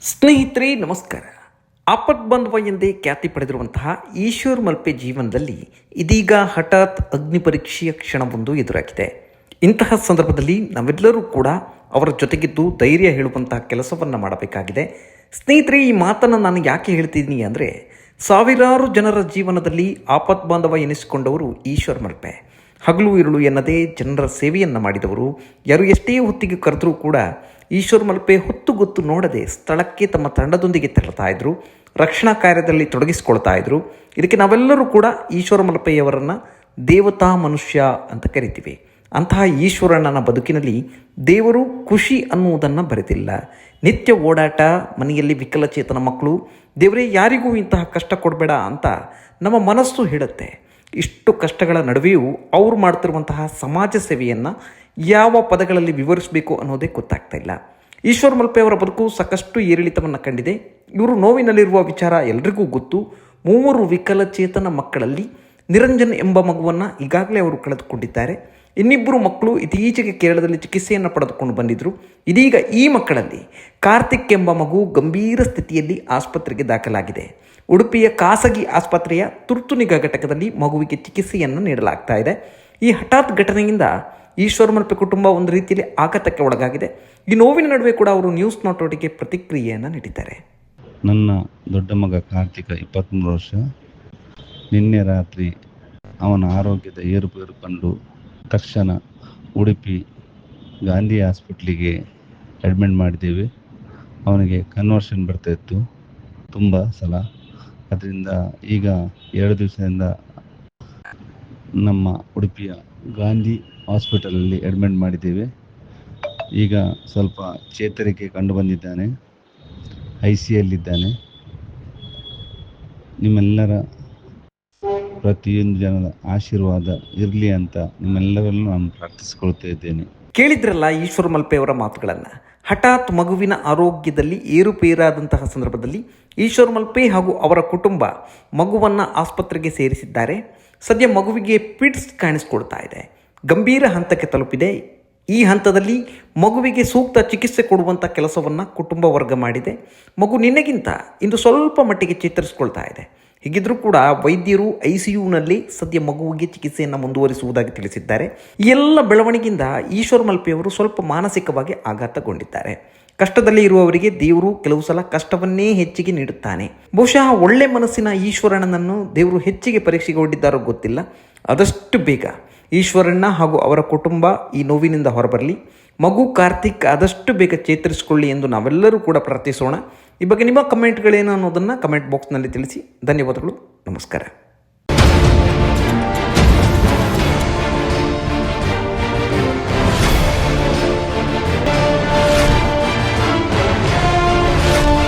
ಸ್ನೇಹಿತರೆ, ನಮಸ್ಕಾರ. ಆಪತ್ ಬಂಧವ ಎಂದೇ ಖ್ಯಾತಿ ಪಡೆದಿರುವಂತಹ ಈಶ್ವರ್ ಮಲ್ಪೆ ಜೀವನದಲ್ಲಿ ಇದೀಗ ಹಠಾತ್ ಅಗ್ನಿ ಪರೀಕ್ಷೆಯ ಕ್ಷಣವೊಂದು ಎದುರಾಗಿದೆ. ಇಂತಹ ಸಂದರ್ಭದಲ್ಲಿ ನಾವೆಲ್ಲರೂ ಕೂಡ ಅವರ ಜೊತೆಗಿದ್ದು ಧೈರ್ಯ ಹೇಳುವಂತಹ ಕೆಲಸವನ್ನು ಮಾಡಬೇಕಾಗಿದೆ. ಸ್ನೇಹಿತರೆ, ಈ ಮಾತನ್ನು ನಾನು ಯಾಕೆ ಹೇಳ್ತಿದ್ದೀನಿ ಅಂದರೆ, ಸಾವಿರಾರು ಜನರ ಜೀವನದಲ್ಲಿ ಆಪತ್ ಬಾಂಧವ ಎನಿಸಿಕೊಂಡವರು ಈಶ್ವರ್ ಮಲ್ಪೆ. ಹಗಲು, ಇರುಳು ಎನ್ನದೇ ಜನರ ಸೇವೆಯನ್ನು ಮಾಡಿದವರು. ಯಾರು ಎಷ್ಟೇ ಹೊತ್ತಿಗೆ ಕರೆದರೂ ಕೂಡ ಈಶ್ವರ್ ಮಲ್ಪೆ ಹೊತ್ತು ಗೊತ್ತು ನೋಡದೆ ಸ್ಥಳಕ್ಕೆ ತಮ್ಮ ತಂಡದೊಂದಿಗೆ ತೆರಳ್ತಾ ಇದ್ರು. ರಕ್ಷಣಾ ಕಾರ್ಯದಲ್ಲಿ ತೊಡಗಿಸಿಕೊಳ್ತಾ ಇದ್ರು. ಇದಕ್ಕೆ ನಾವೆಲ್ಲರೂ ಕೂಡ ಈಶ್ವರ ಮಲ್ಪೆಯವರನ್ನು ದೇವತಾ ಮನುಷ್ಯ ಅಂತ ಕರಿತೀವಿ. ಅಂತಹ ಈಶ್ವರಣ್ಣನ ಬದುಕಿನಲ್ಲಿ ದೇವರು ಖುಷಿ ಅನ್ನುವುದನ್ನು ಬರೆದಿಲ್ಲ. ನಿತ್ಯ ಓಡಾಟ, ಮನೆಯಲ್ಲಿ ವಿಕಲಚೇತನ ಮಕ್ಕಳು, ದೇವರೇ ಯಾರಿಗೂ ಇಂತಹ ಕಷ್ಟ ಕೊಡಬೇಡ ಅಂತ ನಮ್ಮ ಮನಸ್ಸು ಹೇಳುತ್ತೆ. ಇಷ್ಟು ಕಷ್ಟಗಳ ನಡುವೆಯೂ ಅವರು ಮಾಡ್ತಿರುವಂತಹ ಸಮಾಜ ಸೇವೆಯನ್ನು ಯಾವ ಪದಗಳಲ್ಲಿ ವಿವರಿಸಬೇಕು ಅನ್ನೋದೇ ಗೊತ್ತಾಗ್ತಾ ಇಲ್ಲ. ಈಶ್ವರ್ ಮಲ್ಪೆ ಅವರ ಬದುಕು ಸಾಕಷ್ಟು ಏರಿಳಿತವನ್ನು ಕಂಡಿದೆ. ಇವರು ನೋವಿನಲ್ಲಿರುವ ವಿಚಾರ ಎಲ್ರಿಗೂ ಗೊತ್ತು. ಮೂವರು ವಿಕಲಚೇತನ ಮಕ್ಕಳಲ್ಲಿ ನಿರಂಜನ್ ಎಂಬ ಮಗುವನ್ನು ಈಗಾಗಲೇ ಅವರು ಕಳೆದುಕೊಂಡಿದ್ದಾರೆ. ಇನ್ನಿಬ್ಬರು ಮಕ್ಕಳು ಇತ್ತೀಚೆಗೆ ಕೇರಳದಲ್ಲಿ ಚಿಕಿತ್ಸೆಯನ್ನು ಪಡೆದುಕೊಂಡು ಬಂದಿದ್ದರು ಇದೀಗ ಈ ಮಕ್ಕಳಲ್ಲಿ ಕಾರ್ತಿಕ್ ಎಂಬ ಮಗು ಗಂಭೀರ ಸ್ಥಿತಿಯಲ್ಲಿ ಆಸ್ಪತ್ರೆಗೆ ದಾಖಲಾಗಿದೆ. ಉಡುಪಿಯ ಖಾಸಗಿ ಆಸ್ಪತ್ರೆಯ ತುರ್ತು ನಿಗಾ ಘಟಕದಲ್ಲಿ ಮಗುವಿಗೆ ಚಿಕಿತ್ಸೆಯನ್ನು ನೀಡಲಾಗ್ತಾ ಇದೆ. ಈ ಹಠಾತ್ ಘಟನೆಯಿಂದ ಈಶ್ವರ್ ಮಲ್ಪೆ ಕುಟುಂಬ ಒಂದು ರೀತಿಯಲ್ಲಿ ಆಘಾತಕ್ಕೆ ಒಳಗಾಗಿದೆ. ಈ ನೋವಿನ ನಡುವೆ ಕೂಡ ಅವರು ನ್ಯೂಸ್ ನೋಟೋಟಿಗೆ ಪ್ರತಿಕ್ರಿಯೆಯನ್ನು ನೀಡಿದ್ದಾರೆ. ನನ್ನ ದೊಡ್ಡ ಮಗ ಕಾರ್ತಿಕ ಇಪ್ಪತ್ತ್ಮೂರು ವರ್ಷ. ನಿನ್ನೆ ರಾತ್ರಿ ಅವನ ಆರೋಗ್ಯದ ಏರುಪೇರು ಕಂಡು ತಕ್ಷಣ ಉಡುಪಿ ಗಾಂಧಿ ಹಾಸ್ಪಿಟ್ಲಿಗೆ ಅಡ್ಮಿಟ್ ಮಾಡಿದ್ದೇವೆ. ಅವನಿಗೆ ಕನ್ವರ್ಷನ್ ಬರ್ತಾ ಇತ್ತು ತುಂಬ ಸಲ. ಅದರಿಂದ ಈಗ ಎರಡು ದಿವಸದಿಂದ ನಮ್ಮ ಉಡುಪಿಯ ಗಾಂಧಿ ಹಾಸ್ಪಿಟಲಲ್ಲಿ ಅಡ್ಮಿಟ್ ಮಾಡಿದ್ದೇವೆ. ಈಗ ಸ್ವಲ್ಪ ಚೇತರಿಕೆ ಕಂಡು ಬಂದಿದ್ದಾನೆ. ಐ ಸಿ ಯಲ್ಲಿದ್ದಾನೆ ನಿಮ್ಮೆಲ್ಲರ ಪ್ರತಿಯೊಂದು ಜನರ ಆಶೀರ್ವಾದ ಇರಲಿ ಅಂತ ನಿಮ್ಮೆಲ್ಲರಲ್ಲೂ ನಾನು ಪ್ರಾರ್ಥಿಸಿಕೊಳ್ತಾ ಇದ್ದೇನೆ. ಕೇಳಿದ್ರಲ್ಲ ಈಶ್ವರ ಮಲ್ಪೆಯವರ ಮಾತುಗಳನ್ನು? ಹಠಾತ್ ಮಗುವಿನ ಆರೋಗ್ಯದಲ್ಲಿ ಏರುಪೇರಾದಂತಹ ಸಂದರ್ಭದಲ್ಲಿ ಈಶ್ವರ್ ಮಲ್ಪೆ ಹಾಗೂ ಅವರ ಕುಟುಂಬ ಮಗುವನ್ನು ಆಸ್ಪತ್ರೆಗೆ ಸೇರಿಸಿದ್ದಾರೆ. ಸದ್ಯ ಮಗುವಿಗೆ ಪಿಟ್ಸ್ ಕಾಣಿಸ್ಕೊಳ್ತಾ ಇದೆ. ಗಂಭೀರ ಹಂತಕ್ಕೆ ತಲುಪಿದೆ. ಈ ಹಂತದಲ್ಲಿ ಮಗುವಿಗೆ ಸೂಕ್ತ ಚಿಕಿತ್ಸೆ ಕೊಡುವಂಥ ಕೆಲಸವನ್ನು ಕುಟುಂಬ ವರ್ಗ ಮಾಡಿದೆ. ಮಗು ನಿನ್ನೆಗಿಂತ ಇಂದು ಸ್ವಲ್ಪ ಮಟ್ಟಿಗೆ ಚೇತರಿಸಿಕೊಳ್ತಾ ಇದೆ. ಹೀಗಿದ್ರೂ ಕೂಡ ವೈದ್ಯರು ಐ ಸಿ ಯುನಲ್ಲಿ ಸದ್ಯ ಮಗುವಿಗೆ ಚಿಕಿತ್ಸೆಯನ್ನು ಮುಂದುವರಿಸುವುದಾಗಿ ತಿಳಿಸಿದ್ದಾರೆ. ಈ ಎಲ್ಲ ಬೆಳವಣಿಗೆಯಿಂದ ಈಶ್ವರ್ ಮಲ್ಪೆಯವರು ಸ್ವಲ್ಪ ಮಾನಸಿಕವಾಗಿ ಆಘಾತಗೊಂಡಿದ್ದಾರೆ. ಕಷ್ಟದಲ್ಲಿ ಇರುವವರಿಗೆ ದೇವರು ಕೆಲವು ಸಲ ಕಷ್ಟವನ್ನೇ ಹೆಚ್ಚಿಗೆ ನೀಡುತ್ತಾನೆ. ಬಹುಶಃ ಒಳ್ಳೆ ಮನಸ್ಸಿನ ಈಶ್ವರಣ್ಣನನ್ನು ದೇವರು ಹೆಚ್ಚಿಗೆ ಪರೀಕ್ಷೆಗೊಂಡಿದ್ದಾರೋ ಗೊತ್ತಿಲ್ಲ. ಆದಷ್ಟು ಬೇಗ ಈಶ್ವರಣ್ಣ ಹಾಗೂ ಅವರ ಕುಟುಂಬ ಈ ನೋವಿನಿಂದ ಹೊರಬರಲಿ. ಮಗು ಕಾರ್ತಿಕ್ ಆದಷ್ಟು ಬೇಗ ಚೇತರಿಸಿಕೊಳ್ಳಿ ಎಂದು ನಾವೆಲ್ಲರೂ ಕೂಡ ಪ್ರಾರ್ಥಿಸೋಣ. ಈ ಬಗ್ಗೆ ನಿಮ್ಮ ಕಮೆಂಟ್ಗಳೇನು ಅನ್ನೋದನ್ನು ಕಮೆಂಟ್ ಬಾಕ್ಸ್ನಲ್ಲಿ ತಿಳಿಸಿ. ಧನ್ಯವಾದಗಳು. ನಮಸ್ಕಾರ.